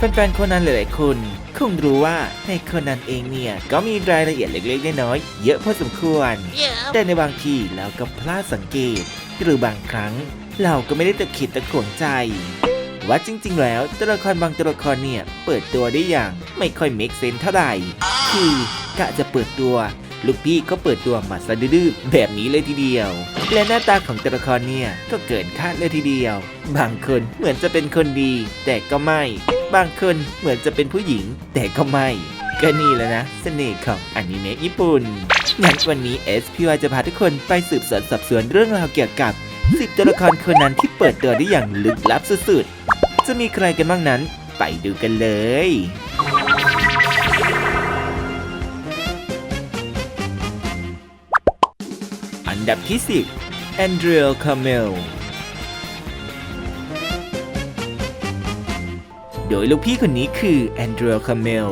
ป้าแฟนๆคนนั้นหลายๆคนคงรู้ว่าในคนนั้นเองเนี่ย ก็มีรายละเอียดเล็กๆน้อยๆเยอะพอสมควร แต่ในบางทีเราก็พลาดสังเกต หรือบางครั้ง เราก็ไม่ได้ตะขิดตะขวงใจ ว่าจริง ๆ แล้วตัวละครบางตัวละครเนี่ย เปิดตัวได้อย่างไม่ค่อยเมคเซนเท่าไหร่คือกะจะเปิดตัว ลูกพี่ก็เปิดตัวมาซะดื้อๆแบบนี้เลยทีเดียว และหน้าตาของตัวละครเนี่ยก็เกินคาดเลยทีเดียว บางคนเหมือนจะเป็นคนดี แต่ก็ไม่ บางคนเหมือนจะเป็นผู้หญิง แต่ก็ไม่ก็นี่แหละนะเสน่ห์ของอนิเมะญี่ปุ่นงั้นวันนี้เอสพีวจะพาทุกคนไปสืบสวนสอบสวนเรื่องราวเกี่ยวกับ10ตัวละครคนนั้นที่เปิดตัวได้อย่างลึกลับสุดๆ จะมีใครกันบ้างนั้น ไปดูกันเลย ดับที่ 10 แอนเดรียคาเมล โดยลูกพี่คนนี้คือแอนเดรียคาเมล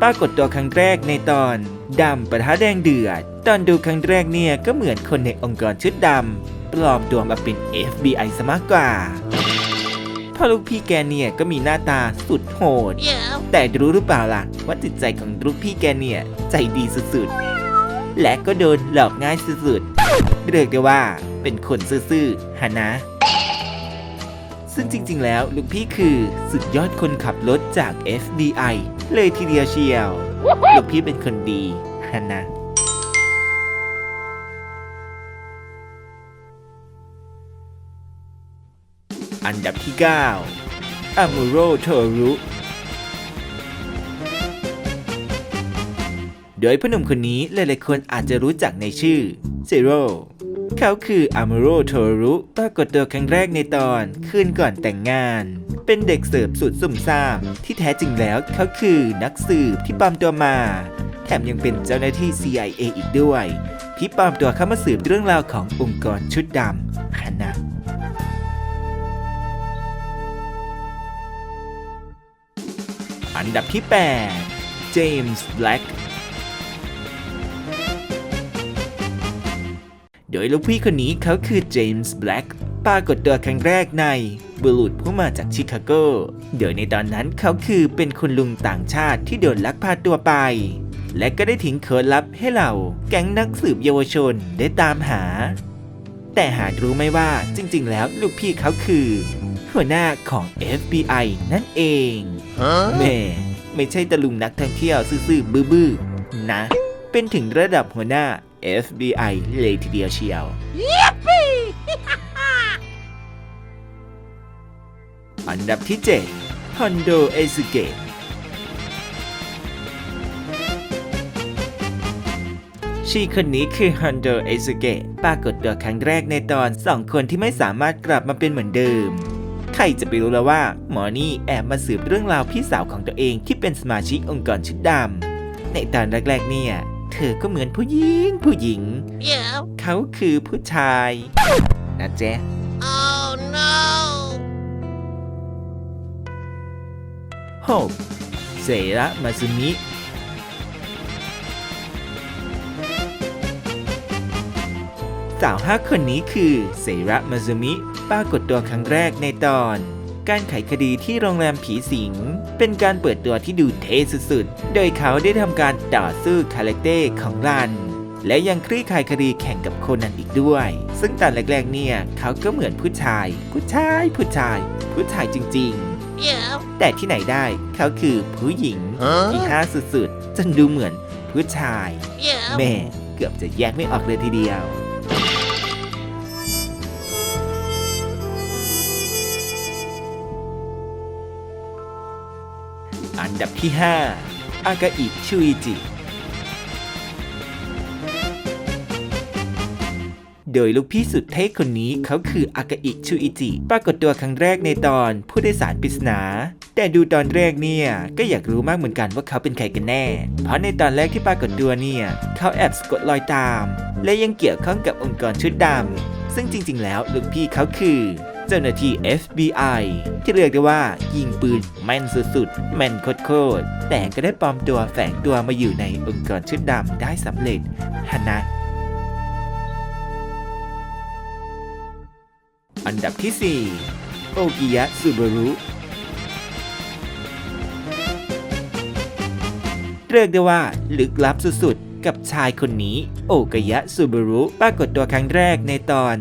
ปรากฏตัวครั้งแรกในตอน ดำปะทะแดงเดือด ตอนดูครั้งแรกเนี่ยก็เหมือนคนในองค์กรชุดดำ ปลอมตัวมาเป็น FBI ซะมากกว่าเพราะลูกพี่แกเนี่ยก็มีหน้าตาสุดโหด แต่รู้หรือเปล่าล่ะ ว่าจิตใจของลูกพี่แกเนี่ย ใจดีสุดๆ และก็โดนหลอกง่ายสุดๆ เรียกได้ว่าเป็นคนซื่อๆฮะนะ ซึ่งจริงๆ แล้วลูกพี่คือสุดยอดคนขับรถจาก FBI เลยทีเดียวเชียวลูกพี่เป็นคนดีฮะนะอันดับที่ 9อามูโรโทรุ โดยผู้หนุ่มคนนี้หลายๆคนอาจจะรู้จักในชื่อ Zero เขาคืออามโรโทรุปรากฏตัวครั้งแรกในตอนคืนก่อนแต่งงาน เป็นเด็กเสิร์ฟสุดสุ่มซ่าม ที่แท้จริงแล้วเขาคือนักสืบที่ปลอมตัวมา แถมยังเป็นเจ้าหน้าที่ CIA อีกด้วย ที่ปลอมตัวเข้ามาสืบเรื่องราวขององค์กรชุดดำฮะนะอันดับที่ 8 เจมส์แบล็ก โดยลูกพี่คนนี้เขาคือเจมส์แบล็กปรากฏตัวครั้งแรกในบุรุษผู้มาจากชิคาโก โดยในตอนนั้นเขาคือเป็นคุณลุงต่างชาติที่โดนลักพาตัวไป และก็ได้ทิ้งโค้ดลับให้เราแก๊งนักสืบเยาวชนได้ตามหา แต่หารู้ไหมว่าจริง ๆ แล้วลูกพี่เขาคือ หัวหน้าของ FBI นั่นเองแม่ไม่ใช่ตะลุงนักท่องเที่ยวซื่อๆบื้อๆนะ เป็นถึงระดับหัวหน้า FBI เลยทีเดียวเชียวอันดับที่7 Hondo e z u g e ชีคนนี้คือ Hondo e z u g e ปรากฏตัวครั้งแรกในตอนสองคนที่ไม่สามารถกลับมาเป็นเหมือนเดิม ใครจะไปรู้แล้วว่า หมอนี่แอบมาสืบเรื่องราวพี่สาวของตัวเองที่เป็นสมาชิกองค์กรชุดดำในตอนแรกๆเนี่ย เธอก็เหมือนผู้หญิงผู้หญิง Yeah. เขาคือผู้ชาย นะเจ๊ Oh no. หกเซระมาซึมิสาวห้าคนนี้คือเซระมาซึมิปรากฏตัวครั้งแรกในตอน การไขคดีที่โรงแรมผีสิง เป็นการเปิดตัวที่ดูเท่สุดๆ โดยเขาได้ทำการต่อสู้คาแรคเตอร์ของรัน และยังคลี่คลายคดีแข่งกับโคนันอีกด้วย ซึ่งตอนแรกๆเนี่ยเขาก็เหมือนผู้ชาย ผู้ชาย ผู้ชาย ผู้ชายจริงๆ Yeah. แต่ที่ไหนได้เขาคือผู้หญิงที่ห้าสุดๆ จนดูเหมือนผู้ชาย Yeah. แม่เกือบจะแยกไม่ออกเลยทีเดียว อันดับที่ 5 อากาอิชุอิจิ โดยลูกพี่สุดเท่คนนี้เขาคืออากาอิชูอิจิ ปรากฏตัวครั้งแรกในตอนผู้โดยสารปริศนา แต่ดูตอนแรกเนี่ยก็อยากรู้มากเหมือนกันว่าเขาเป็นใครกันแน่ เพราะในตอนแรกที่ปรากฏตัวเนี่ยเขาแอบสะกดรอยตาม และยังเกี่ยวข้องกับองค์กรชุดดำซึ่งจริง ๆ แล้วลูกพี่เขาคือ เจ้าหน้าที่ FBI ที่เรียกได้ว่ายิงปืนแม่นสุดๆ แม่นโคตรๆ แต่ก็ได้ปลอมตัวแฝงตัวมาอยู่ในองค์กรชุดดำได้สำเร็จฮานะอันดับที่ 4 โอกิยะซูบารุเรียกได้ว่าลึกลับสุดๆ กับชายคนนี้ โอกิยะซูบารุปรากฏตัวครั้งแรกในตอน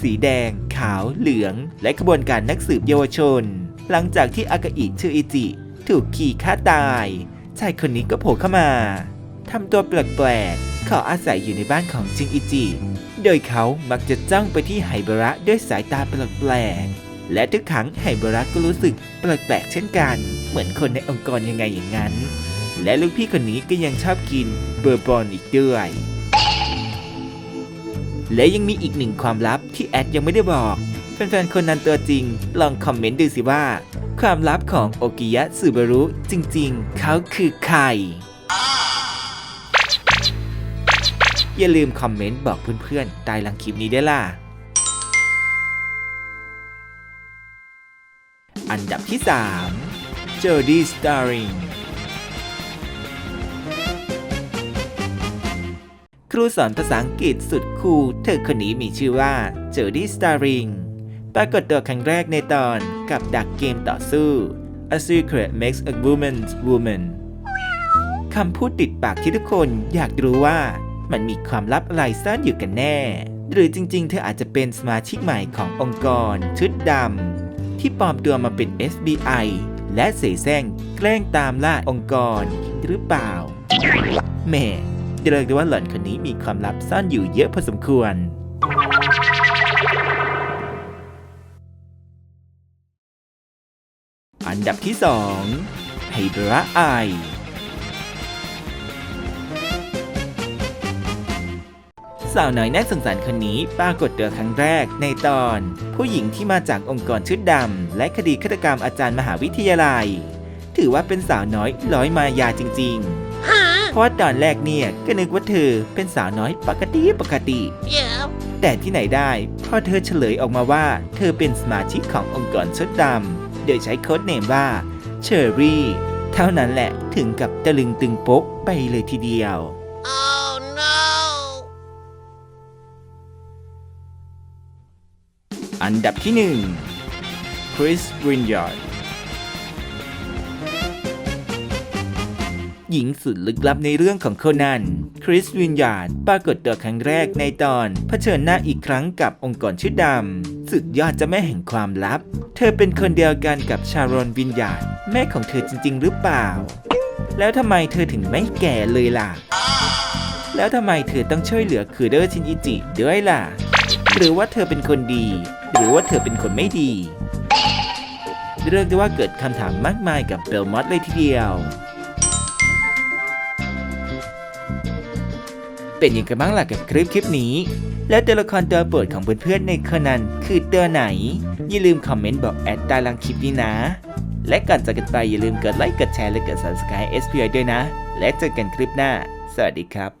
สีแดง ขาว เหลือง และขบวนการนักสืบเยาวชน หลังจากที่อากาอิชื่ออิจิ ถูกขี่ฆ่าตายชายคนนี้ก็โผล่เข้ามาทำตัวแปลกๆ เขาอาศัยอยู่ในบ้านของจินอิจิ โดยเขามักจะจ้องไปที่ไฮบาระด้วยสายตาแปลกๆ และทุกครั้งไฮบาระก็รู้สึกแปลกๆ เช่นกัน เหมือนคนในองค์กรยังไงอย่างนั้น และลูกพี่คนนี้ก็ยังชอบกินเบอร์บอนอีกด้วย และยังมีอีกหนึ่งความลับที่แอดยังไม่ได้บอกแฟนๆคนนั้นตัวจริง ลองคอมเมนต์ดูสิว่า ความลับของโอกิยะสึบารุจริงๆ เขาคือใคร อย่าลืมคอมเมนต์บอกเพื่อนๆใต้หลังคลิปนี้ได้ล่ะ อันดับที่ 3 Jodie Starring ครูสอนภาษาอังกฤษสุดคูลเธอคนนี้มีชื่อว่า Jodie Starring ปรากฏตัวครั้งแรกในตอนกับดักเกมต่อสู้ A Secret Makes a Woman's Woman คำพูดติดปากที่ทุกคนอยากรู้ว่ามันมีความลับอะไรซ่อนอยู่กันแน่ หรือจริงๆ เธออาจจะเป็นสมาชิกใหม่ขององค์กร ชุดดำที่ปลอมตัวมาเป็น FBI และเสแสร้งแกล้งตามล่าองค์กรหรือเปล่าแม่ เรียกได้ว่าหล่อนคนนี้มีความลับซ่อนอยู่เยอะพอสมควร อันดับที่ 2 ไฮดราไอสาวน้อยน่าสงสารคนนี้ปรากฏตัวครั้งแรกในตอน ผู้หญิงที่มาจากองค์กรชุดดำ และคดีฆาตกรรมอาจารย์มหาวิทยาลัย ถือว่าเป็นสาวน้อยร้อยมายาจริง ๆ ราะว่าตอนแรกเนี่ยก็นึกว่าเธอเป็นสาวน้อยปกติปกติ Yeah. แต่ที่ไหนได้พอเธอเฉลยออกมาว่า เธอเป็นสมาชิกขององค์กรชุดดำโดยใช้โค้ดเนมว่าเชอรี่เท่านั้นแหละถึงกับตะลึงตึงโป๊กไปเลยทีเดียว Oh no. อันดับที่1 Chris w i n y a r d หญิงสุดลึกลับในเรื่องของโคนัน คริสวินยาร์ดปรากฏตัวครั้งแรกในตอน เผชิญหน้าอีกครั้งกับองค์กรชื่อดำสุดยอดจะแม่แห่งความลับ เธอเป็นคนเดียวกันกับชารอนวินยาร์ดแม่ของเธอจริง ๆ หรือเปล่า แล้วทำไมเธอถึงไม่แก่เลยล่ะ แล้วทำไมเธอต้องช่วยเหลือคือเดอร์ชินอิจิด้วยล่ะ หรือว่าเธอเป็นคนดี หรือว่าเธอเป็นคนไม่ดีเรื่องได้ว่าเกิดคำถามมากมายกับเบลมอสเลยทีเดียว เป็นยังไงบ้างล่ะกับคลิปคลิปนี้ และตัวละครตัวโปรดของเพื่อนๆในคนันคือตัวไหน อย่าลืมคอมเมนต์บอกแอดใต้ล่างคลิปนี้นะ และก่อนจากกันไปอย่าลืมกดไลค์กดแชร์และกด subscribe SPI ด้วยนะ และเจอกันคลิปหน้า สวัสดีครับ